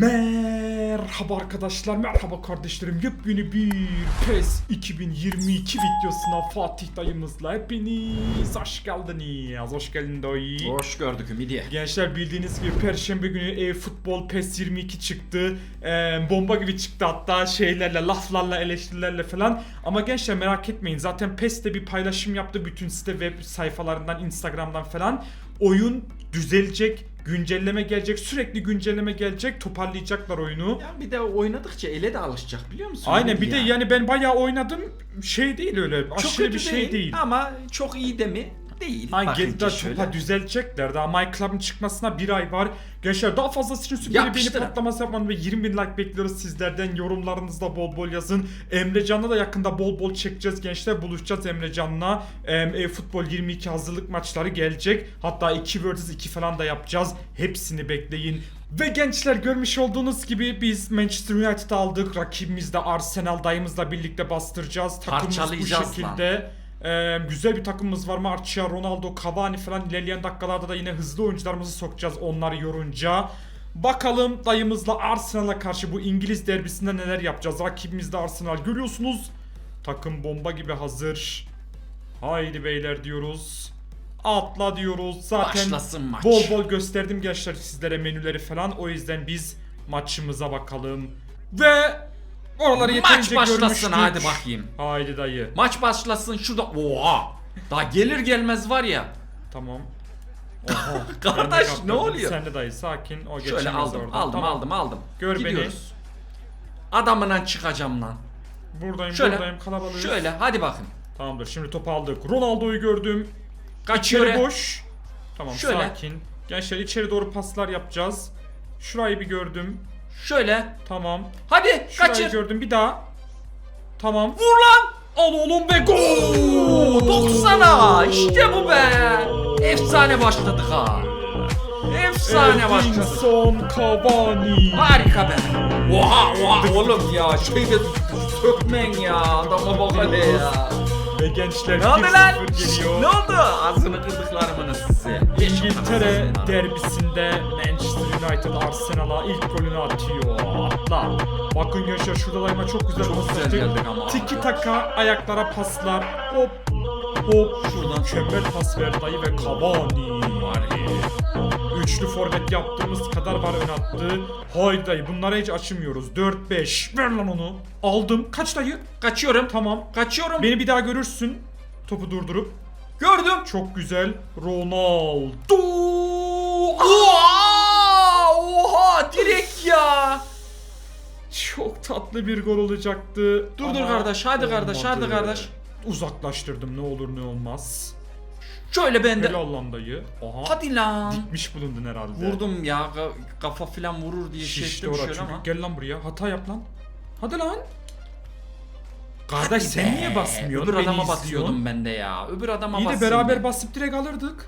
Merhaba arkadaşlar, merhaba kardeşlerim. Yepyeni bir PES 2022 videosuna Fatih dayımızla hepiniz hoş geldiniz. Hoş geldin dayı. Hoş gördük Ümidi. Gençler bildiğiniz gibi Perşembe günü e-futbol PES 22 çıktı. Ee, bomba gibi çıktı hatta şeylerle, laflarla, eleştirilerle falan. Ama gençler merak etmeyin. Zaten PES de bir paylaşım yaptı bütün site web sayfalarından, Instagram'dan falan. Oyun düzelecek, güncelleme gelecek, sürekli güncelleme gelecek, toparlayacaklar oyunu. Ya bir de oynadıkça ele de alışacak biliyor musun? Aynen bir de ya? yani ben bayağı oynadım. Şey değil öyle. çok aşırı kötü bir şey değil. Ama çok iyi de mi? Değil. Hangi Bakınca da şöyle. düzelecekler. Daha My Club'ın çıkmasına bir ay var. Gençler daha fazlası için süper Yapıştırın. patlaması yapmanı ve 20 bin like bekliyoruz sizlerden. Yorumlarınızda bol bol yazın. Emrecan'la da yakında bol bol çekeceğiz gençler. Buluşacağız Emrecan'la. E, futbol 22 hazırlık maçları gelecek. Hatta 2 vs 2 falan da yapacağız. Hepsini bekleyin. Ve gençler görmüş olduğunuz gibi biz Manchester United aldık. Rakibimiz de Arsenal dayımızla birlikte bastıracağız. Takımımız bu şekilde. Ee, güzel bir takımımız var. Marcia, Ronaldo, Cavani falan ilerleyen dakikalarda da yine hızlı oyuncularımızı sokacağız onları yorunca. Bakalım dayımızla Arsenal'a karşı bu İngiliz derbisinde neler yapacağız. Rakibimiz de Arsenal görüyorsunuz. Takım bomba gibi hazır. Haydi beyler diyoruz. Atla diyoruz. Zaten Başlasın maç. bol bol gösterdim gençler sizlere menüleri falan. O yüzden biz maçımıza bakalım. Ve oraları Maç yeterince başlasın görmüştük. hadi bakayım. Haydi dayı. Maç başlasın şurada. Oha. Daha gelir gelmez var ya. Tamam. Oha. Kardeş, Ben de ne oluyor? Sen de dayı sakin. O Şöyle geçemez aldım oradan. aldım Tamam. aldım aldım. Gör beni. Gidiyoruz. Adamından çıkacağım lan. Buradayım Şöyle. buradayım kalabalığız. Şöyle hadi bakın. Tamamdır şimdi topu aldık. Ronaldo'yu gördüm. Kaçıyor. İçeri boş. Tamam Şöyle. sakin. Gençler içeri doğru paslar yapacağız. Şurayı bir gördüm. Şöyle. Tamam. Hadi Şurayı kaçır. gördüm bir daha. Tamam. Vur lan. Al oğlum ve gol. Oo, 90'a işte bu be. Efsane başladık ha. Efsane başladık. Edinson Cavani. Harika be. Oha oha oğlum ya şeyde sökmen ya adama bak hele ya. Ve gençler Ne oldu lan? 1-0 geliyor. Ne oldu? Ağzını kırdıklarımın size. İngiltere derbisinde Manchester United Arsenal'a ilk golünü atıyor. Atla. Bakın gençler şurada daima çok güzel Çok pas ama. Tiki taka ayaklara paslar. Hop hop. Şuradan Mükemmel pas verdi dayı ve Cavani. Var. Üçlü forvet yaptığımız kadar var ön attı. Haydi dayı bunlara hiç açmıyoruz. 4-5. Ver lan onu. Aldım. Kaç dayı? Kaçıyorum. Tamam. Kaçıyorum. Beni bir daha görürsün. Topu durdurup. Gördüm. Çok güzel. Ronaldo. Oha! Oha! Direkt ya. Çok tatlı bir gol olacaktı. Dur, dur Ama kardeş, hadi kardeş, olmadı. hadi kardeş. Uzaklaştırdım ne olur ne olmaz. Şöyle ben de. Helal lan dayı. Aha. Hadi lan. Dikmiş bulundun herhalde. Vurdum ya ka- kafa filan vurur diye şey Şişti ettim orası şöyle çünkü. ama. Gel lan buraya. Hata yap lan. Hadi lan. Kardeş sen niye basmıyorsun? Öbür Beni adama izliyorsun. basıyordum ben de ya. Öbür adama İyi de basayım beraber ben. basıp direkt alırdık.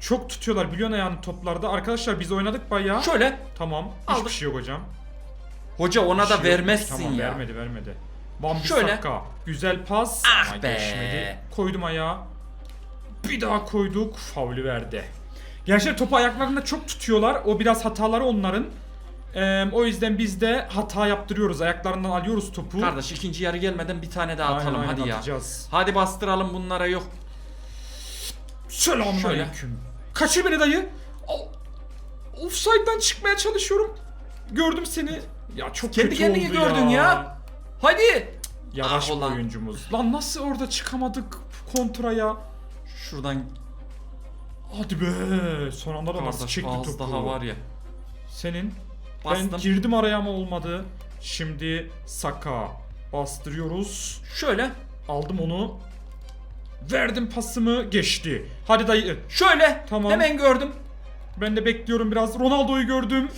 Çok tutuyorlar biliyorsun yani toplarda. Arkadaşlar biz oynadık bayağı. Şöyle. Tamam. Hiçbir Aldık. şey yok hocam. Hoca ona da şey yok. vermezsin tamam, ya. vermedi vermedi. Bambi Şöyle. Saka. Güzel pas Ah ama be. geçmedi. Koydum ayağa. Bir daha koyduk. Faulü verdi. Gençler topu ayaklarında çok tutuyorlar. O biraz hataları onların. Ee, o yüzden biz de hata yaptırıyoruz. Ayaklarından alıyoruz topu. Kardeş ikinci yarı gelmeden bir tane daha atalım aynen, hadi ya. atacağız. Hadi bastıralım bunlara yok. Selamun Şöyle. aleyküm. Kaçır beni dayı. Offside'dan çıkmaya çalışıyorum. Gördüm seni. Ya çok Kendi kötü kendini oldu gördün ya. Hadi. Yavaş Ah oyuncumuz. Lan nasıl orada çıkamadık kontraya? Şuradan Hadi be. Son anda da nasıl çekti topu. daha var ya. Senin. Bastım. Ben girdim araya ama olmadı. Şimdi Saka. Bastırıyoruz. Şöyle. Aldım onu. Verdim pasımı. Geçti. Hadi dayı. Şöyle. Tamam. Hemen gördüm. Ben de bekliyorum biraz. Ronaldo'yu gördüm.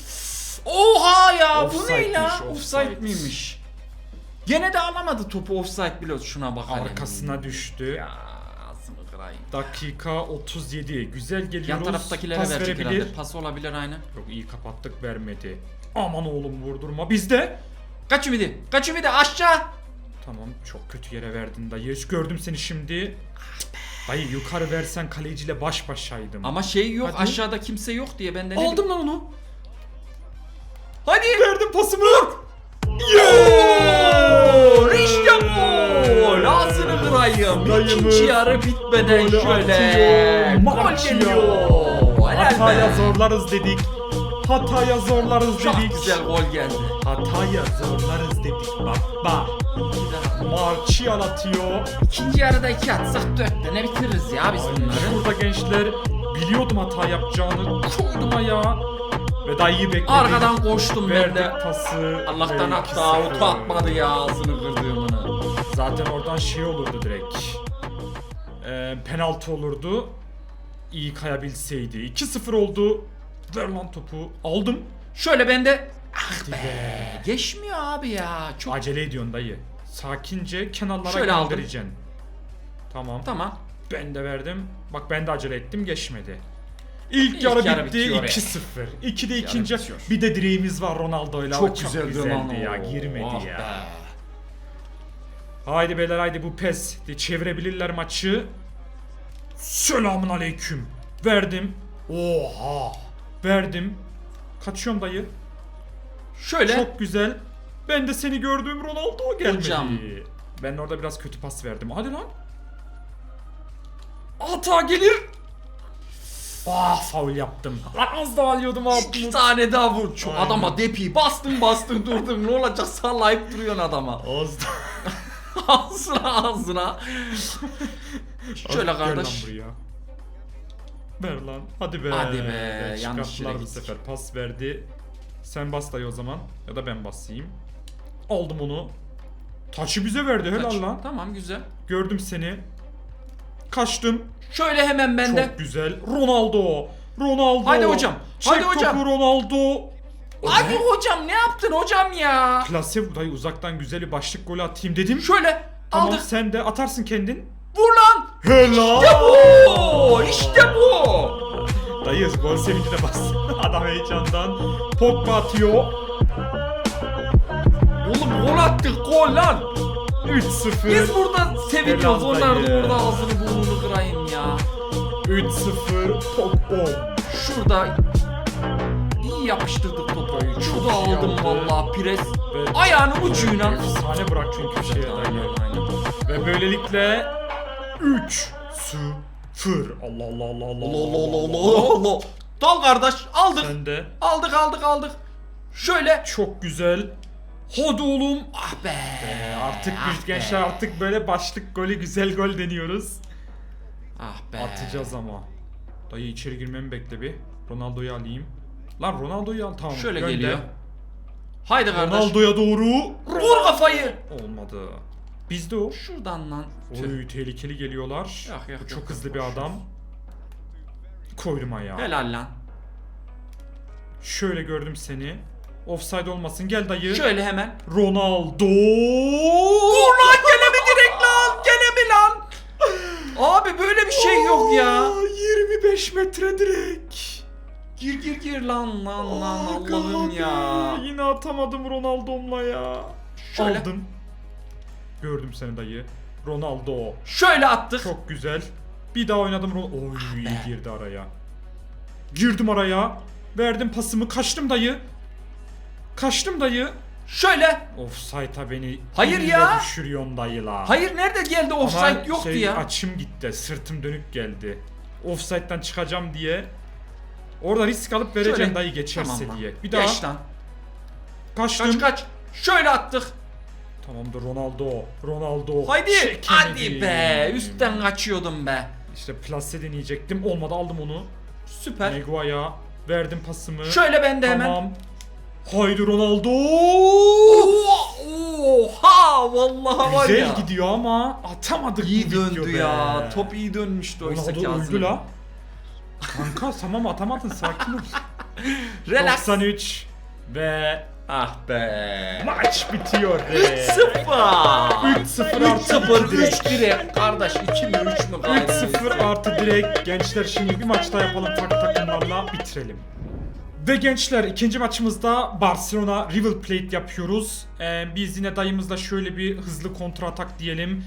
Oha ya bu ne la? offside. Offside miymiş? Gene de alamadı topu offside bile şuna bak. Arkasına düştü. Ya kırayım. Dakika 37. Güzel geliyoruz. Yan taraftakilere Pas verecek verebilir. herhalde. Pas olabilir aynen. Yok iyi kapattık vermedi. Aman oğlum vurdurma. Bizde. Kaç ümidi? Kaç ümidi? Aşağı. Tamam çok kötü yere verdin dayı. Gördüm seni şimdi. Dayı yukarı versen kaleciyle baş başaydım. Ama şey yok Hadi. aşağıda kimse yok diye ben de ne Aldım lan onu. Hadi. Verdim pasımı. Gol! Dayımız İkinci yarı bitmeden golü şöyle. atıyor, Gol geliyor. Helal Hataya be. zorlarız dedik. Hataya zorlarız Çok dedik. güzel gol geldi. Hataya zorlarız dedik baba. Martial atıyor. İkinci yarıda iki atsak dörtte ne bitiririz ya biz bunları. Şurada gençler biliyordum hata yapacağını. Koydum ayağa. Ve dayıyı bekledim. Arkadan koştum ben Verdik de. pası. Allah'tan ve hatta 2-0. auto atmadı ya ağzını kırdığımını. Zaten oradan şey olurdu direkt. Ee, penaltı olurdu. İyi kayabilseydi. 2-0 oldu. Ver lan topu. Aldım. Şöyle ben de ah be be. geçmiyor abi ya. Çok Acele ediyorsun dayı. Sakince kenarlara Şöyle aldım. göndereceksin. Tamam. tamam. Ben de verdim. Bak ben de acele ettim geçmedi. İlk, İlk yarı, yarı bitti bitiyor 2-0. 2'de yarı ikinci. bitiyor. Bir de direğimiz var Ronaldo'yla. Çok, O güzel güzeldi ya. Girmedi ya. Haydi beyler haydi bu pes. De çevirebilirler maçı. Selamun aleyküm. Verdim. Oha. Verdim. Kaçıyorum dayı. Şöyle Çok güzel. Ben de seni gördüğüm Ronaldo gelmedi. Hocam. Ben orada biraz kötü pas verdim. Hadi lan. Hata gelir. Ah faul yaptım. Lan az daha alıyordum iki abi. tane daha vur. Aynen. adama depi bastın bastın durdun. Ne olacak sallayıp duruyorsun adama. Az daha. ağzına ağzına. Şöyle Ver lan kardeş. buraya. Ver lan. Hadi be. Hadi be, Evet, yanlış çıkarttılar yere bu gittik. sefer. Pas verdi. Sen bas dayı o zaman. Ya da ben basayım. Aldım onu. Taçı bize verdi. Helal Kaç. lan. Tamam güzel. Gördüm seni. Kaçtım. Şöyle hemen ben de. Çok güzel. Ronaldo. Ronaldo. Hadi hocam, Çek hadi hocam. topu Ronaldo. Hadi hocam ne yaptın hocam ya? Klase dayı uzaktan güzel bir başlık golü atayım dedim. Şöyle Tamam aldık. sen de atarsın kendin. Vur lan. Helal. Oo, işte bu. Dayı gol sevincine bas. Adam heyecandan. Pogba atıyor. Oğlum gol attık gol lan. 3-0. Biz burada seviniyoruz. Helal Onlar da dayı. orada ağzını burnunu kırayım ya. 3-0. Pogba. Şurada iyi yapıştırdık topu. İyi aldım vallahi pres. Ve Ayağının ucuyla. efsane bırak çünkü şeye dayı. Aynen aynen. Ve böylelikle 3 0 Allah Allah Allah Allah Allah Allah Allah Allah. Dal kardeş aldık. Sen de Aldık aldık aldık. Şöyle. çok güzel. Hadi oğlum. Ah be. Ee, artık ah biz gençler be. artık böyle başlık golü güzel gol deniyoruz. Ah be. Atacağız ama. Dayı içeri girmemi bekle bir. Ronaldo'yu alayım. Lan Ronaldo'yu al tamam. Şöyle gönder. geliyor. Haydi kardeş. Ronaldo'ya doğru. Vur kafayı. Olmadı. Bizde o. Şuradan lan. Oy tehlikeli geliyorlar. Yok, yok, Bu çok yok, hızlı yok, bir adam. Koydum ayağı. Helal lan. Şöyle gördüm seni. Offside olmasın. Gel dayı. Şöyle hemen. Ronaldo. Vur lan gene mi direkt lan? Gene mi lan? Abi böyle bir şey yok ya. Aa, 25 metre direkt. Gir gir gir lan lan lan Aga Allah'ım abi, ya. Yine atamadım Ronaldo'mla ya. Şöyle. Aldım. Gördüm seni dayı. Ronaldo. Şöyle attık. Çok güzel. Bir daha oynadım. Oy Ah girdi araya. Girdim araya. Verdim pasımı. Kaçtım dayı. Kaçtım dayı. Şöyle. Offside'a beni Hayır ya. düşürüyorsun dayı la. Hayır nerede geldi Ama offside yoktu şey, ya. Açım gitti. Sırtım dönük geldi. Offside'den çıkacağım diye. Orada risk alıp vereceğim Şöyle. dayı geçerse Tamam lan. diye. Bir daha Geç lan. kaçtım. Kaç kaç. Şöyle attık. Tamamdır Ronaldo. Ronaldo. Haydi. Çekemedim. Hadi be. Üstten kaçıyordum be. İşte plase deneyecektim. Olmadı aldım onu. Süper. Negua'ya verdim pasımı. Şöyle ben de hemen. Tamam. Haydi Ronaldo. Oha vallahi var Güzel ya. gidiyor ama atamadık İyi bu döndü ya. Top iyi dönmüştü oysa Ronaldo öldü la. Kanka tamam atamadın sakin ol. Relax. 93 ve Ah be. maç bitiyor. 3-0. 3-0 artı 3-0 direkt. 3 direkt. Kardeş 2 mi 3 mü gayet? 3-0 artı direkt. Gençler şimdi bir maç daha yapalım farklı takımlarla bitirelim. Ve gençler ikinci maçımızda Barcelona River Plate yapıyoruz. Ee, biz yine dayımızla şöyle bir hızlı kontra atak diyelim.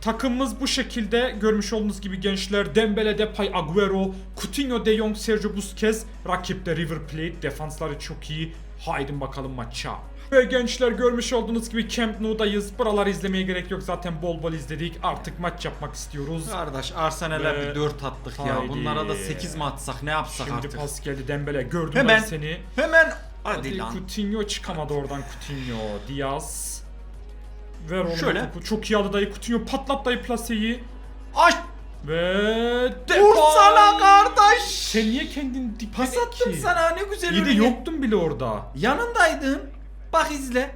Takımımız bu şekilde görmüş olduğunuz gibi gençler Dembele, Depay, Agüero, Coutinho, De Jong, Sergio Busquets. Rakipte River Plate defansları çok iyi. Haydi bakalım maça. Ve gençler görmüş olduğunuz gibi Camp Nou'dayız. Buraları izlemeye gerek yok zaten bol bol izledik. Artık maç yapmak istiyoruz. Kardeş Arsenal'e Ve- bir 4 attık ya. Haydi. Bunlara da 8 mi atsak ne yapsak Şimdi artık? pas geldi Dembele. Gördüm Hemen. ben seni. Hemen Hadi hadi lan. Coutinho çıkamadı oradan Coutinho. Diaz. Ver onu Şöyle. topu. Çok iyi aldı dayı Coutinho. Patlat dayı plaseyi. Aç Ve vursana kardeş. Sen niye kendin dikmedin Pas attım ki? sana ne güzel İyi de yoktun bile orada. Yanındaydın. Bak izle.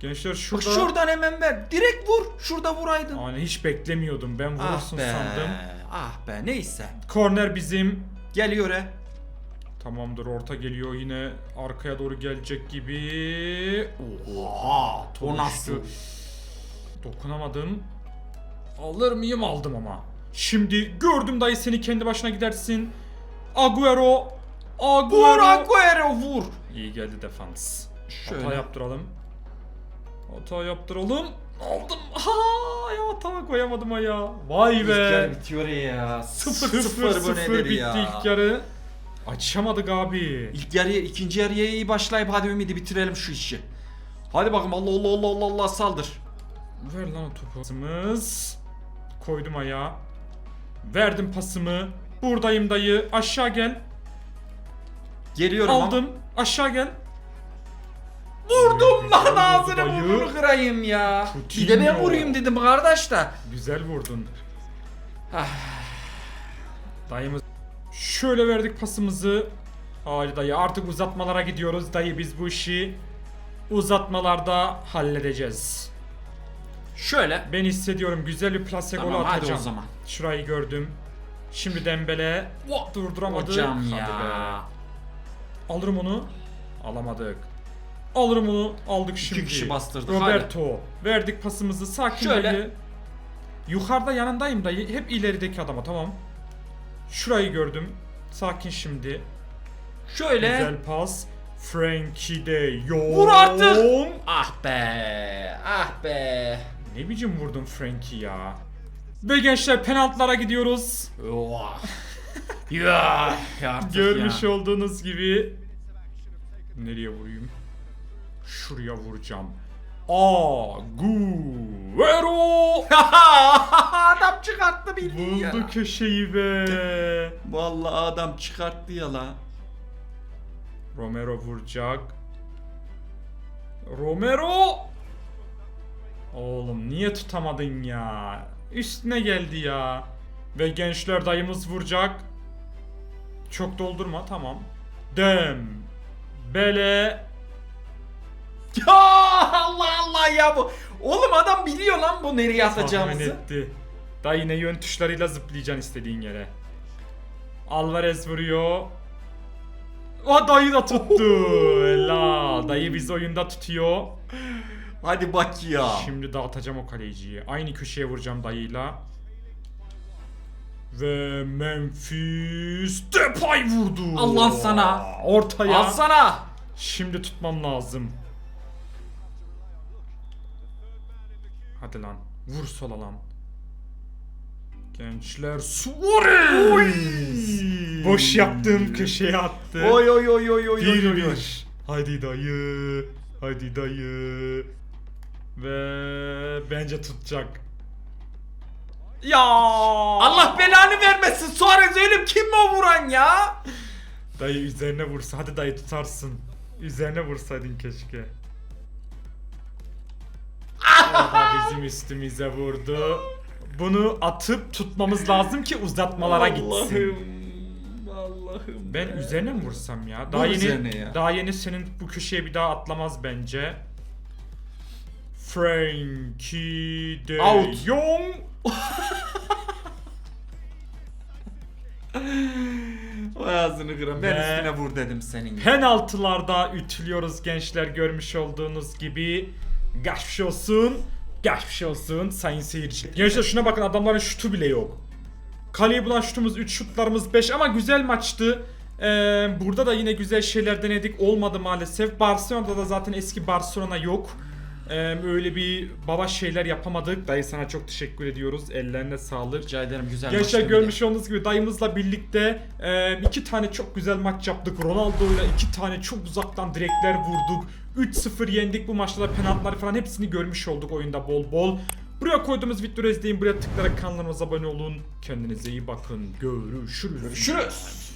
Gençler Bak şurada. şuradan hemen ver. Direkt vur. Şurada vuraydın. Hani hiç beklemiyordum. Ben Ah vurursun be. sandım. Ah be neyse. Korner bizim. Geliyor he. Tamamdır orta geliyor yine arkaya doğru gelecek gibi. Oha. O nasıl? Dokunamadım. Alır mıyım aldım ama. Şimdi gördüm dayı seni kendi başına gidersin. Agüero. Agüero. Vur Agüero vur. İyi geldi defans. Şöyle. Hata yaptıralım. Hata yaptıralım. Aldım. Ha ya hata koyamadım ya. Vay İlk be. yarı bitiyor ya. Sıfır sıfır, Sıfır bu sıfır nedir bitti ya. ilk yarı. Açamadık abi. İlk yarıya, ikinci yarıya iyi başlayıp hadi Ümidi bitirelim şu işi. Hadi bakalım Allah Allah Allah Allah Allah saldır. Ver lan o topu. Pasımız. Koydum ayağa. Verdim pasımı. Buradayım dayı. Aşağı gel. Geliyorum ama- Aldım. Aşağı gel. Vurdum lan Güzel ağzını vurdu dayı. burnunu kırayım ya. Coutinho. Bir de ben vurayım dedim kardeş de. Güzel vurdun. Ah. Dayımız. Şöyle verdik pasımızı. Haydi dayı artık uzatmalara gidiyoruz. Dayı biz bu işi uzatmalarda halledeceğiz. Şöyle. Ben hissediyorum güzel bir plase Tamam golü hadi atacağım. o zaman. Şurayı gördüm. Şimdi Dembele durduramadı. Hocam Hadi ya. be. Alırım onu. Alamadık. Alırım onu. Aldık şimdi. kişi bastırdık, Roberto. Verdik pasımızı. Sakin Şöyle. dayı. Yukarıda yanındayım dayı. Hep ilerideki adama tamam. Şurayı gördüm. Sakin şimdi. Şöyle. Güzel pas. Frankie de Jong. Vur artık. Ah be. Ah be. Ne biçim vurdun Frankie ya. Ve gençler penaltılara gidiyoruz. Ya. ya artık Görmüş ya. olduğunuz gibi nereye vurayım? Şuraya vuracağım. Agüero adam çıkarttı bildiğin ya. buldu köşeyi be. Vallahi adam çıkarttı ya la. Romero vuracak. Romero! Oğlum niye tutamadın ya? Üstüne geldi ya. Ve gençler dayımız vuracak. Çok doldurma tamam. Dem. Bele. Ya ya bu. Oğlum adam biliyor lan bu nereye Tahmin atacağımızı. etti. Dayı yine yön tuşlarıyla zıplayacaksın istediğin yere. Alvarez vuruyor. O dayı da tuttu. Helal. Dayı bizi oyunda tutuyor. Hadi bak ya. Şimdi dağıtacağım o kaleciyi. Aynı köşeye vuracağım dayıyla. Ve Memphis Depay vurdu. Allah sana. Ortaya. Alsana. Şimdi tutmam lazım. Hadi lan. Vur sola lan. Gençler Suarez. Boş yaptığım köşeye attı. Oy oy oy oy oy Bir oy oy. bir. Hadi dayı. Hadi dayı. Ve bence tutacak. Ya Allah belanı vermesin. Suarez ölüm kim mi o vuran ya? Dayı üzerine vursa. Hadi dayı tutarsın. Üzerine vursaydın keşke. O da bizim üstümüze vurdu. Bunu atıp tutmamız lazım ki uzatmalara gitsin. Allah'ım. Ben be. üzerine mi vursam ya? Vur Daha yeni üzerine ya. daha yeni senin bu köşeye bir daha atlamaz bence. Frankie de Out. Jong. Vay ağzını kıran. Ben Ve- üstüne vur dedim senin. Penaltılarda ütülüyoruz gençler görmüş olduğunuz gibi. Geçmiş olsun. Geçmiş olsun sayın seyirci. Gençler şuna bakın adamların şutu bile yok. Kaleyi bulan şutumuz 3 şutlarımız 5 ama güzel maçtı. Ee, burada da yine güzel şeyler denedik olmadı maalesef. Barcelona'da da zaten eski Barcelona yok. Ee, öyle bir baba şeyler yapamadık. Dayı sana çok teşekkür ediyoruz. Ellerine sağlık. Rica ederim güzel Gençler maçtı. görmüş olduğunuz gibi dayımızla birlikte e, iki tane çok güzel maç yaptık. Ronaldo'yla iki tane çok uzaktan direkler vurduk. 3-0 yendik bu maçta da penaltıları falan hepsini görmüş olduk oyunda bol bol. Buraya koyduğumuz videoları izleyin. Buraya tıklayarak kanalımıza abone olun. Kendinize iyi bakın. Görüşürüz. Görüşürüz.